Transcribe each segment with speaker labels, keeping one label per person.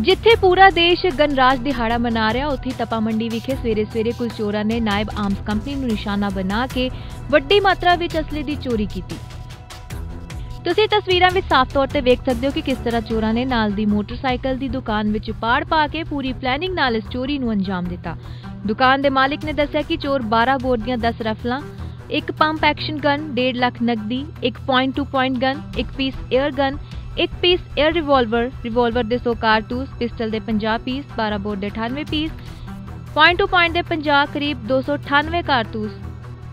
Speaker 1: ਜਿੱਥੇ ਪੂਰਾ ਦੇਸ਼ ਗਣਰਾਜ ਦਿਹਾੜਾ ਮਨਾ ਰਿਹਾ, ਉੱਥੇ ਤਪਾ ਮੰਡੀ ਵਿਖੇ ਸਵੇਰੇ ਸਵੇਰੇ ਕੁਝ ਚੋਰਾਂ ਨੇ ਨਾਇਬ ਆਰਮਸ ਕੰਪਨੀ ਨੂੰ ਨਿਸ਼ਾਨਾ ਬਣਾ ਕੇ ਵੱਡੀ ਮਾਤਰਾ ਵਿੱਚ ਅਸਲੇ ਦੀ ਚੋਰੀ ਕੀਤੀ। ਤੁਸੀਂ ਤਸਵੀਰਾਂ ਵਿੱਚ ਸਾਫ਼ ਤੌਰ ਤੇ ਵੇਖ ਸਕਦੇ ਹੋ ਕਿ ਕਿਸ ਤਰ੍ਹਾਂ ਚੋਰਾਂ ਨੇ ਨਾਲ ਦੀ ਮੋਟਰਸਾਈਕਲ ਦੀ ਦੁਕਾਨ ਵਿੱਚ ਪਾੜ ਪਾ ਕੇ ਪੂਰੀ ਪਲੈਨਿੰਗ ਨਾਲ ਇਸ ਚੋਰੀ ਨੂੰ ਅੰਜਾਮ ਦਿੱਤਾ। ਦੁਕਾਨ ਦੇ ਮਾਲਕ ਨੇ ਦੱਸਿਆ ਕਿ ਚੋਰ 12 ਬੋਰ ਦੀਆਂ 10 ਰਫਲਾਂ, ਇੱਕ ਪੰਪ ਐਕਸ਼ਨ ਗਨ 1.5 ਲੱਖ ਨਕਦੀ, ਇੱਕ ਪੁਆਇੰਟ ਟੂ ਪੁਆਇੰਟ ਗਨ ਇੱਕ ਪੀਸ 에ਅਰ ਗਨ ਇੱਕ ਪੀਸ 에ਅਰ ਰਿਵਾਲਵਰ ਰਿਵਾਲਵਰ ਦੇ 100 ਕਾਰਤੂਸ, ਪਿਸਟਲ ਦੇ 50 ਪੀਸ 12 ਬੋਰ ਦੇ 98 ਪੀਸ ਪੁਆਇੰਟ ਟੂ ਪੁਆਇੰਟ ਦੇ 50 ਕਰੀਬ 298 ਕਾਰਤੂਸ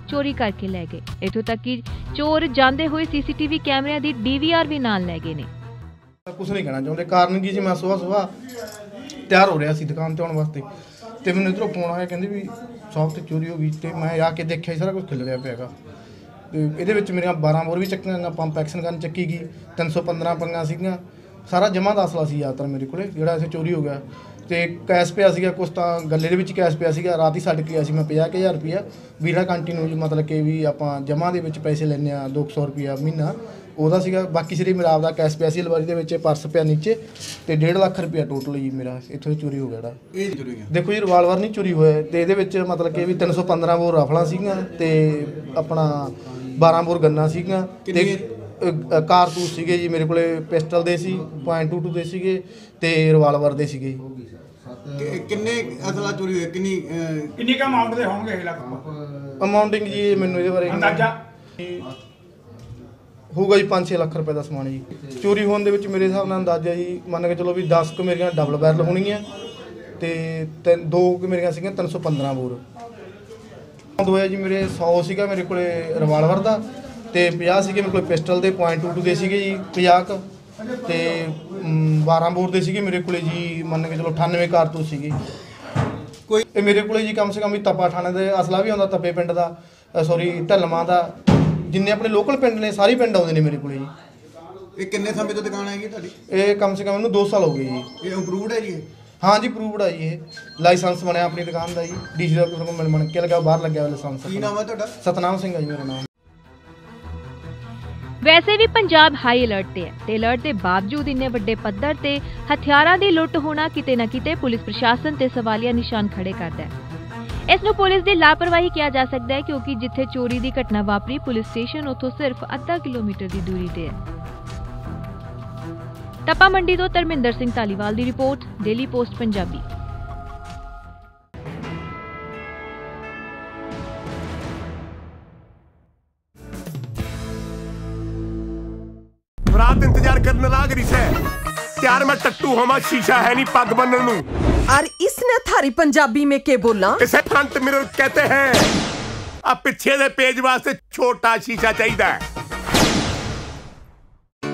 Speaker 1: ਚੋਰੀ ਕਰਕੇ ਲੈ ਗਏ। ਇਥੋਂ ਤੱਕ ਕਿ ਚੋਰ ਜਾਂਦੇ ਹੋਏ ਸੀਸੀਟੀਵੀ ਕੈਮਰਿਆਂ ਦੀ ਡੀਵੀਆਰ ਵੀ ਨਾਲ ਲੈ ਗਏ ਨੇ।
Speaker 2: ਕੁਝ ਨਹੀਂ ਕਹਿਣਾ ਚਾਹੁੰਦੇ। ਕਾਰਨ ਕੀ ਜੀ ਮੈਂ ਸਵੇਰ ਸਵੇਰ ਤਿਆਰ ਹੋ ਰਿਹਾ ਸੀ ਦੁਕਾਨ ਤੇ ਆਉਣ ਵਾਸਤੇ। ਤੇ ਮੈਨੂੰ ਇਧਰੋਂ ਫੋਨ ਆਇਆ, ਕਹਿੰਦੇ ਵੀ ਸ਼ੌਪ ਤੇ ਚੋਰੀ ਹੋ ਗਈ ਤੇ ਮੈਂ ਆ ਕੇ ਦੇਖਿਆ ਸਾਰਾ ਕੁਝ ਖਿਲ ਰਿਹਾ ਪਿਆਗਾ ਇਹਦੇ ਵਿੱਚ ਮੇਰੀਆਂ 12 ਬੋਰ ਵੀ ਚੱਕੀਆਂ ਗਈਆਂ ਪੰਪ ਐਕਸ਼ਨ ਗਨ ਚੱਕੀ ਗਈ 315 ਪੰਗਾ ਸੀਗੀਆਂ। ਸਾਰਾ ਜਮਾ ਦਾ ਅਸਲਾ ਸੀ ਜ਼ਿਆਦਾਤਰ ਮੇਰੇ ਕੋਲੇ ਜਿਹੜਾ ਇਥੇ ਚੋਰੀ ਹੋ ਗਿਆ। ਤੇ ਕੈਸ਼ ਪਿਆ ਸੀਗਾ ਕੁਛ ਤਾਂ ਗੱਲੇ ਦੇ ਵਿੱਚ ਕੈਸ਼ ਪਿਆ ਸੀਗਾ ਰਾਤ ਹੀ ਛੱਡ ਕੇ ਸੀ ਮੈਂ 50000 ਰੁਪਇਆ। ਵੀਰਾ ਕੰਟੀਨਿਊ ਮਤਲਬ ਕਿ ਵੀ ਆਪਾਂ ਜਮਾ ਦੇ ਵਿੱਚ ਪੈਸੇ ਲੈਂਦੇ ਆ 200 ਰੁਪਇਆ ਮਹੀਨਾ ਉਹਦਾ ਸੀਗਾ। ਬਾਕੀ ਸਿਰੇ ਮੇਰਾ ਆਪਦਾ ਕੈਸ਼ ਪਿਆ ਸੀ ਅਲਮਾਰੀ ਦੇ ਵਿੱਚ ਪਰਸ ਪਿਆ ਨੀਚੇ ਤੇ 1.5 ਲੱਖ ਰੁਪਇਆ ਟੋਟਲ ਜੀ ਮੇਰਾ ਇੱਥੋਂ ਚੋਰੀ ਹੋ ਗਿਆ ਜਿਹੜਾ।
Speaker 3: ਇਹ ਚੋਰੀ ਗਿਆ
Speaker 2: ਦੇਖੋ ਜੀ ਰਿਵਾਲਵਰ ਨਹੀਂ ਚੋਰੀ ਹੋਇਆ। ਤੇ ਇਹਦੇ ਵਿੱਚ ਮਤਲਬ ਕਿ ਵੀ 315 ਬੋਰ ਰਫਲਾਂ ਸੀਗੀਆਂ ਤੇ ਆਪਣਾ 12 ਬੋਰ ਗੰਨਾ ਸੀਗੀਆਂ ਤੇ ਅ, ਕਾਰਤੂਸ ਸੀਗੇ ਜੀ ਮੇਰੇ ਕੋਲੇ ਪਿਸਟਲ ਦੇ ਸੀ .22 ਦੇ ਸੀਗੇ ਤੇ ਰਿਵਾਲਵਰ ਦੇ ਸੀਗੇ ਜੀ।
Speaker 3: ਕਿ- ਕਿੰਨੇ ਅਸਲਾ ਚੋਰੀ ਹੋਏ? ਕਿੰਨੀ ਅਹ,
Speaker 4: ਕਿੰਨੀ ਕ ਅਮਾਉਂਟ ਦੇ ਹੋਣਗੇ ਇਹ ਲਗਭਗ
Speaker 2: ਅਮਾਉਂਟਿੰਗ ਜੀ ਮੈਨੂੰ ਇਹਦੇ ਬਾਰੇ
Speaker 4: ਅੰਦਾਜ਼ਾ?
Speaker 2: ਹੋਊਗਾ ਜੀ 5-6 ਲੱਖ ਰੁਪਏ ਦਾ ਸਮਾਨ ਜੀ। ਚੋਰੀ ਹੋਣ ਦੇ ਵਿੱਚ ਮੇਰੇ ਹਿਸਾਬ ਨਾਲ ਅੰਦਾਜ਼ਾ ਜੀ ਮੰਨ ਕੇ ਚਲੋ ਵੀ 10 ਕੁ ਮੇਰੀਆਂ ਡਬਲ ਬੈਰਲ ਹੋਣਗੀਆਂ ਤੇ ਤਿੰਨ ਦੋ ਕੁ ਮੇਰੀਆਂ ਸੀਗੀਆਂ 315 ਬੋਰ। ਹੋਇਆ ਜੀ ਮੇਰੇ 100 ਸੀਗਾ ਮੇਰੇ ਕੋਲੇ ਰਿਵਾਲਵਰ ਦਾ ਤੇ 50 ਸੀਗੇ ਮੇਰੇ ਕੋਲੇ ਪਿਸਟਲ ਦੇ .22 ਦੇ ਸੀਗੇ ਜੀ 50 ਕੁ ਤੇ ਮ, 12 ਬੋਰ ਦੇ ਸੀਗੇ ਮੇਰੇ ਕੋਲੇ ਜੀ ਮੰਨ ਕੇ ਚਲੋ 98 ਕਾਰਤੂਸ ਸੀਗੇ।
Speaker 3: ਕੋਈ
Speaker 2: ਇਹ ਮੇਰੇ ਕੋਲੇ ਜੀ ਕਮ ਸੇ ਕਮ ਵੀ ਤਪਾ ਥਾਣੇ ਦੇ ਅਸਲਾ ਵੀ ਆਉਂਦਾ ਤਪੇ ਪਿੰਡ ਦਾ ਸੌਰੀ ਢਲਮਾ ਦਾ। ਜਿੰਨੇ ਆਪਣੇ ਲੋਕਲ ਪਿੰਡ ਨੇ ਸਾਰੇ ਪਿੰਡ ਆਉਂਦੇ ਨੇ ਮੇਰੇ ਕੋਲੇ ਜੀ।
Speaker 3: ਇਹ ਕਿੰਨੇ ਸਮੇਂ ਤੋਂ ਦੁਕਾਨ ਹੈਗੀ ਤੁਹਾਡੀ?
Speaker 2: ਇਹ ਕਮ ਸੇ ਕਮ ਇਹਨੂੰ 2 ਸਾਲ ਹੋ ਗਏ ਜੀ।
Speaker 3: ਇਹ ਇੰਪਰੂਵਡ ਹੈ ਜੀ?
Speaker 2: ਹਾਂ ਜੀ ਪ੍ਰੂਵਡ ਆ ਜੀ ਇਹ। ਲਾਇਸੈਂਸ ਬਣਿਆ ਆਪਣੀ ਦੁਕਾਨ ਦਾ ਜੀ। ਡੀਸੀ ਦਾ ਕੋਲ ਮੈਨੂੰ ਬਣ ਕੇ ਲਗਾ ਬਾਹਰ ਲੱਗਿਆ ਹੋਇਆ ਲਾਇਸੈਂਸ
Speaker 3: ਕੀ ਨਾਮ ਹੈ ਤੁਹਾਡਾ?
Speaker 2: ਸਤਨਾਮ ਸਿੰਘ ਆ ਜੀ ਮੇਰਾ ਨਾਮ।
Speaker 1: ਵੈਸੇ ਵੀ ਪੰਜਾਬ ਹਾਈ ਅਲਰਟ ਤੇ ਹੈ। ਤੇ ਅਲਰਟ ਦੇ ਬਾਵਜੂਦ ਇੰਨੇ ਵੱਡੇ ਪੱਧਰ ਤੇ ਹਥਿਆਰਾਂ ਦੀ ਲੁੱਟ ਹੋਣਾ ਕਿਤੇ ਨਾ ਕਿਤੇ ਪੁਲਿਸ ਪ੍ਰਸ਼ਾਸਨ ਤੇ ਸਵਾਲੀਆ ਨਿਸ਼ਾਨ ਖੜੇ ਕਰਦਾ ਹੈ। ਇਸ ਨੂੰ ਪੁਲਿਸ ਦੀ ਲਾਪਰਵਾਹੀ ਕਿਹਾ ਜਾ ਸਕਦਾ ਹੈ ਕਿਉਂਕਿ ਜਿੱਥੇ ਚੋਰੀ ਦੀ ਘਟਨਾ ਵਾਪਰੀ ਪੁਲਿਸ ਸਟੇਸ਼ਨ ਉੱਥੋਂ ਸਿਰਫ ਅੱਧਾ ਕਿਲੋਮੀਟਰ ਦੀ ਦੂਰੀ ਤੇ ਹੈ। ਟੱਪਾ ਮੰਡੀ ਤੋਂ ਧਰਮਿੰਦਰ ਸਿੰਘ ਧਾਲੀਵਾਲ ਦੀ ਰਿਪੋਰਟ ਡੇਲੀ ਪੋਸਟ ਪੰਜਾਬੀ
Speaker 5: रात इंतजार करने लाग रही से त्यार मैं टट्टू होमा शीशा है नहीं पग बनने नू
Speaker 6: और इसने थारी पंजाबी में के बोला
Speaker 5: इसे फ्रंट मिरर कहते हैं अब पीछे दे पेज वास्ते छोटा शीशा चाहिए